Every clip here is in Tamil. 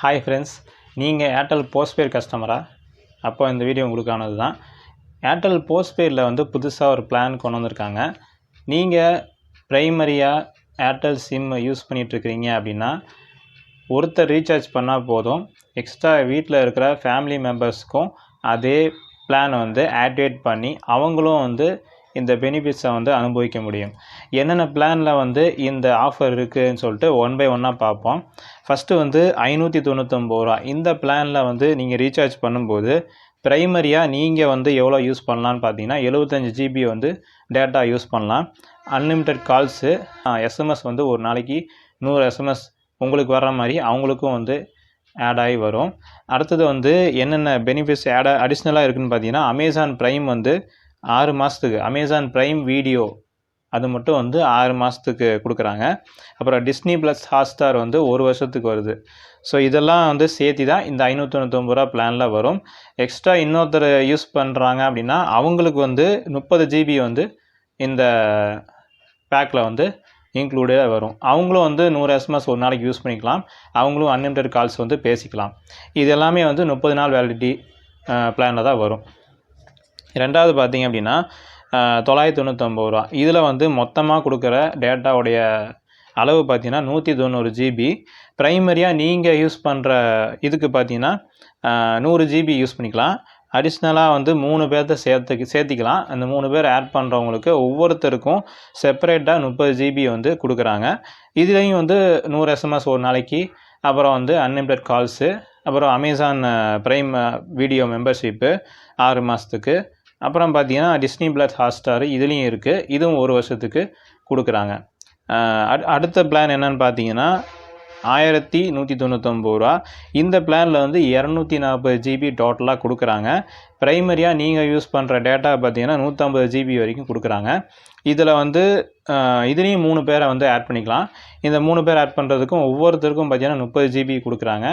ஹாய் ஃப்ரெண்ட்ஸ் நீங்கள் ஏர்டெல் போஸ்ட்பெய்ட் கஸ்டமரா அப்போ இந்த வீடியோ உங்களுக்கானது தான் ஏர்டெல் போஸ்ட்பெய்டில் வந்து புதுசாக ஒரு பிளான் கொண்டு வந்திருக்காங்க. நீங்கள் ப்ரைமரியாக ஏர்டெல் சிம் யூஸ் பண்ணிகிட்ருக்கிறீங்க அப்படின்னா ஒருத்தர் ரீசார்ஜ் பண்ணால் போதும். எக்ஸ்ட்ரா வீட்டில் இருக்கிற ஃபேமிலி மெம்பர்ஸ்க்கும் அதே பிளானை வந்து ஆக்டிவேட் பண்ணி அவங்களும் வந்து இந்த பெனிஃபிட்ஸை வந்து அனுபவிக்க முடியும். என்னென்ன பிளானில் வந்து இந்த ஆஃபர் இருக்குதுன்னு சொல்லிட்டு ஒன் பை ஒன்னாக பார்ப்போம். ஃபஸ்ட்டு வந்து ஐநூற்றி தொண்ணூற்றொம்பது ரூபா. இந்த பிளானில் வந்து நீங்கள் ரீசார்ஜ் பண்ணும்போது ப்ரைமரியாக நீங்கள் வந்து எவ்வளோ யூஸ் பண்ணலான்னு பார்த்தீங்கன்னா எழுபத்தஞ்சி ஜிபி வந்து டேட்டா யூஸ் பண்ணலாம். அன்லிமிட்டெட் கால்ஸு எஸ்எம்எஸ் வந்து ஒரு நாளைக்கு நூறு எஸ்எம்எஸ் உங்களுக்கு வர்ற மாதிரி அவங்களுக்கும் வந்து ஆட் ஆகி வரும். அடுத்தது வந்து என்னென்ன பெனிஃபிட்ஸ் ஆட் அடிஷ்னலாக இருக்குதுன்னு பார்த்தீங்கன்னா அமேசான் ப்ரைம் வந்து ஆறு மாதத்துக்கு அமேசான் ப்ரைம் வீடியோ அது மட்டும் வந்து ஆறு மாதத்துக்கு கொடுக்குறாங்க. அப்புறம் டிஸ்னி ப்ளஸ் ஹாட்ஸ்டார் வந்து ஒரு வருஷத்துக்கு வருது. ஸோ இதெல்லாம் வந்து சேர்த்து தான் இந்த ஐநூற்றி தொண்ணூத்தொம்பது ரூபா பிளானில் வரும். எக்ஸ்ட்ரா இன்னொருத்தர் யூஸ் பண்ணுறாங்க அப்படின்னா அவங்களுக்கு வந்து முப்பது ஜிபி வந்து இந்த பேக்கில் வந்து இன்க்ளூடடாக வரும். அவங்களும் வந்து நூறு எஸ்எம்எஸ் ஒரு நாளைக்கு யூஸ் பண்ணிக்கலாம். அவங்களும் அன்லிமிட்டட் கால்ஸ் வந்து பேசிக்கலாம். இது எல்லாமே வந்து முப்பது நாள் வேலிடிட்டி பிளானில் தான் வரும். ரெண்டாவது பார்த்தீங்க அப்படின்னா தொள்ளாயிரத்தி தொண்ணூற்றொம்பது ரூபா. இதில் வந்து மொத்தமாக கொடுக்குற டேட்டாவுடைய அளவு பார்த்தீங்கன்னா நூற்றி தொண்ணூறு ஜிபி ப்ரைமரியாக நீங்கள் யூஸ் பண்ணுற இதுக்கு பார்த்தீங்கன்னா நூறு ஜிபி யூஸ் பண்ணிக்கலாம். அடிஷ்னலாக வந்து மூணு பேர்த்த சேர்த்து சேர்த்திக்கலாம். அந்த மூணு பேர் ஆட் பண்ணுறவங்களுக்கு ஒவ்வொருத்தருக்கும் செப்பரேட்டாக முப்பது ஜிபி வந்து கொடுக்குறாங்க. இதுலேயும் வந்து நூறு எஸ்எம்எஸ் ஒரு நாளைக்கு அப்புறம் வந்து அன்லிமிட்டட் கால்ஸு அப்புறம் அமேசான் ப்ரைம் வீடியோ மெம்பர்ஷிப்பு ஆறு மாதத்துக்கு அப்புறம் பார்த்தீங்கன்னா டிஸ்னி பிளஸ் ஹாட்ஸ்டார் இதுலேயும் இருக்குது இதுவும் ஒரு வருஷத்துக்கு கொடுக்குறாங்க. அடுத்த பிளான் என்னன்னு பார்த்தீங்கன்னா ஆயிரத்தி நூற்றி தொண்ணூத்தொம்பது ரூபா. இந்த பிளானில் வந்து இரநூத்தி நாற்பது ஜிபி டோட்டலாக கொடுக்குறாங்க. ப்ரைமரியாக நீங்கள் யூஸ் பண்ணுற டேட்டா பார்த்தீங்கன்னா நூற்றம்பது ஜிபி வரைக்கும் கொடுக்குறாங்க. இதில் வந்து இதுலேயும் மூணு பேரை வந்து ஆட் பண்ணிக்கலாம். இந்த மூணு பேர் ஆட் பண்ணுறதுக்கும் ஒவ்வொருத்தருக்கும் பார்த்தீங்கன்னா முப்பது ஜிபி கொடுக்குறாங்க.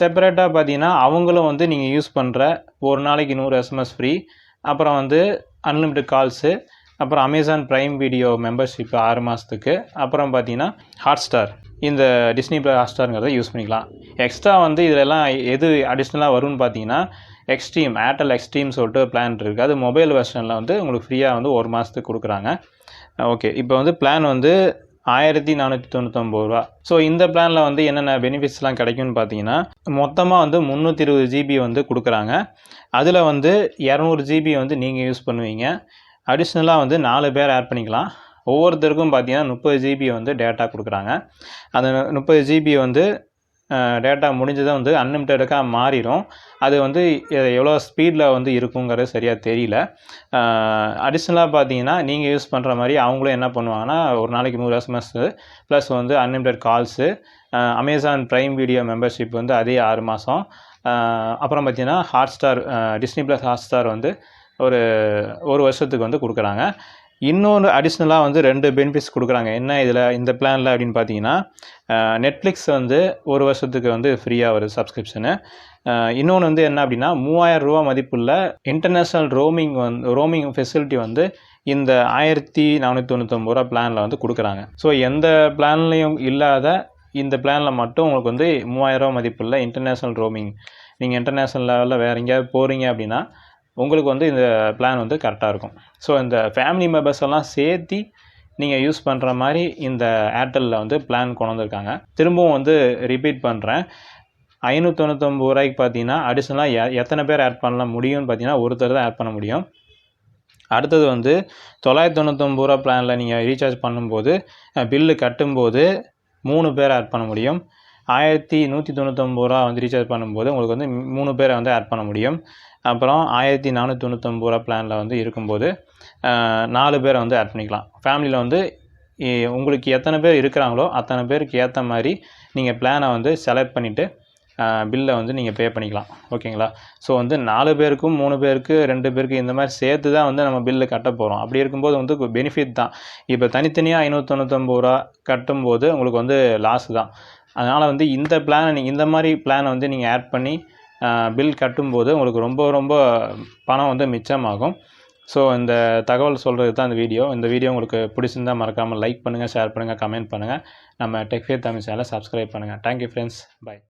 செப்பரேட்டாக பார்த்தீங்கன்னா அவங்களும் வந்து நீங்கள் யூஸ் பண்ணுற ஒரு நாளைக்கு நூறு எஸ்எம்எஸ் ஃப்ரீ அப்புறம் வந்து அன்லிமிட்டட் கால்ஸு அப்புறம் அமேசான் ப்ரைம் வீடியோ மெம்பர்ஷிப் ஆறு மாதத்துக்கு அப்புறம் பார்த்தீங்கன்னா ஹாட்ஸ்டார் இந்த டிஸ்னி ப்ளஸ் ஹாட்ஸ்டாருங்கிறத யூஸ் பண்ணிக்கலாம். எக்ஸ்ட்ரா வந்து இதிலெல்லாம் எது அடிஷ்னலாக வரும்னு பார்த்தீங்கன்னா எக்ஸ்ட்ரீம் ஏர்டெல் எக்ஸ்ட்ரீம் சொல்லிட்டு பிளான் இருக்குது அது மொபைல் வெர்ஷனில் வந்து உங்களுக்கு ஃப்ரீயாக வந்து ஒரு மாதத்துக்கு கொடுக்குறாங்க. ஓகே இப்போ வந்து பிளான் வந்து ஆயிரத்தி நானூற்றி தொண்ணூத்தொம்பது ரூபா. ஸோ இந்த பிளானில் வந்து என்னென்ன பெனிஃபிட்ஸ்லாம் கிடைக்கும்னு பார்த்தீங்கன்னா மொத்தமாக வந்து முந்நூற்றி இருபது ஜிபி வந்து கொடுக்குறாங்க. அதில் வந்து இரநூறு ஜிபி வந்து நீங்கள் யூஸ் பண்ணுவீங்க. அடிஷ்னலாக வந்து நாலு பேர் ஆட் பண்ணிக்கலாம். ஒவ்வொருத்தருக்கும் பார்த்தீங்கன்னா முப்பது ஜிபி வந்து டேட்டா கொடுக்குறாங்க. அந்த முப்பது ஜிபி வந்து டேட்டா முடிஞ்சதும் வந்து அன்லிமிட்டடுக்காக மாறிடும் அது வந்து எவ்வளோ ஸ்பீடில் வந்து இருக்குங்கிறது சரியாக தெரியல. அடிஷ்னலாக பார்த்தீங்கன்னா நீங்கள் யூஸ் பண்ணுற மாதிரி அவங்களும் என்ன பண்ணுவாங்கன்னா ஒரு நாளைக்கு நூறு எஸ்எம்எஸ்ஸு ப்ளஸ் வந்து unlimited calls Amazon Prime Video membership வந்து அதே ஆறு மாதம் அப்புறம் பார்த்தீங்கன்னா ஹாட்ஸ்டார் டிஸ்னி ப்ளஸ் ஹாட்ஸ்டார் வந்து ஒரு ஒரு வருஷத்துக்கு வந்து கொடுக்குறாங்க. இன்னொன்று அடிஷ்னலாக வந்து ரெண்டு பெனிஃபிட்ஸ் கொடுக்குறாங்க. என்ன இதில் இந்த பிளானில் அப்படின்னு பார்த்தீங்கன்னா நெட்ஃப்ளிக்ஸ் வந்து ஒரு வருஷத்துக்கு வந்து ஃப்ரீயாக வருது சப்ஸ்கிரிப்ஷனு இன்னொன்று வந்து என்ன அப்படின்னா மூவாயிரம் ரூபா மதிப்புள்ள இன்டர்நேஷ்னல் ரோமிங் வந்து ரோமிங் ஃபெசிலிட்டி வந்து இந்த ஆயிரத்தி நானூற்றி தொண்ணூற்றொம்பது ரூபா பிளானில் வந்து கொடுக்குறாங்க. ஸோ எந்த பிளான்லேயும் இல்லாத இந்த பிளானில் மட்டும் உங்களுக்கு வந்து மூவாயிரரூவா மதிப்புள்ள இன்டர்நேஷ்னல் ரோமிங் நீங்கள் இன்டர்நேஷ்னல் லெவலில் வேறு எங்கேயாவது போகிறீங்க அப்படின்னா உங்களுக்கு வந்து இந்த பிளான் வந்து கரெக்டாக இருக்கும். ஸோ இந்த ஃபேமிலி மெம்பர்ஸ் எல்லாம் சேர்த்து நீங்கள் யூஸ் பண்ணுற மாதிரி இந்த ஏர்டெல்லில் வந்து பிளான் கொண்டு வந்திருக்காங்க. திரும்பவும் வந்து ரிப்பீட் பண்ணுறேன் ஐநூற்றி தொண்ணூத்தொம்பது ரூபாய்க்கு பார்த்தீங்கன்னா அடிஷ்னலாக எத்தனை பேர் ஆட் பண்ண முடியும்னு பார்த்தீங்கன்னா ஒருத்தர் தான் ஆட் பண்ண முடியும். அடுத்தது வந்து தொள்ளாயிரத்தி தொண்ணூத்தொம்பது ரூபா பிளானில் நீங்கள் ரீசார்ஜ் பண்ணும்போது பில்லு கட்டும்போது மூணு பேர் ஆட் பண்ண முடியும். ஆயிரத்தி நூற்றி தொண்ணூத்தொம்பது ரூபா வந்து ரீசார்ஜ் பண்ணும்போது உங்களுக்கு வந்து மூணு பேரை வந்து ஆட் பண்ண முடியும். அப்புறம் ஆயிரத்தி நானூற்றி தொண்ணூத்தொம்பது ரூபா பிளானில் வந்து இருக்கும்போது நாலு பேரை வந்து ஆட் பண்ணிக்கலாம். ஃபேமிலியில் வந்து உங்களுக்கு எத்தனை பேர் இருக்கிறாங்களோ அத்தனை பேருக்கு ஏற்ற மாதிரி நீங்கள் பிளானை வந்து செலக்ட் பண்ணிவிட்டு பில்லை வந்து நீங்கள் பே பண்ணிக்கலாம். ஓகேங்களா ஸோ வந்து நாலு பேருக்கும் மூணு பேருக்கு ரெண்டு பேருக்கு இந்த மாதிரி சேர்த்து தான் வந்து நம்ம பில்லு கட்ட போகிறோம் அப்படி இருக்கும்போது வந்து பெனிஃபிட் தான். இப்போ தனித்தனியாக ஐநூற்றி தொண்ணூத்தொம்பது ரூபா கட்டும்போது உங்களுக்கு வந்து லாஸ் தான். அதனால் வந்து இந்த பிளானை நீங்கள் இந்த மாதிரி பிளானை வந்து நீங்கள் ஆட் பண்ணி பில் கட்டும்போது உங்களுக்கு ரொம்ப ரொம்ப பணம் வந்து மிச்சமாகும். ஸோ இந்த தகவல் சொல்கிறது தான் இந்த வீடியோ இந்த வீடியோ உங்களுக்கு பிடிச்சிருந்தால் மறக்காமல் லைக் பண்ணுங்கள் ஷேர் பண்ணுங்கள் கமெண்ட் பண்ணுங்கள் நம்ம டெக்ஃபியர் தமிழ் சேனலை சப்ஸ்கிரைப் பண்ணுங்கள் தேங்க்யூ ஃப்ரெண்ட்ஸ் பை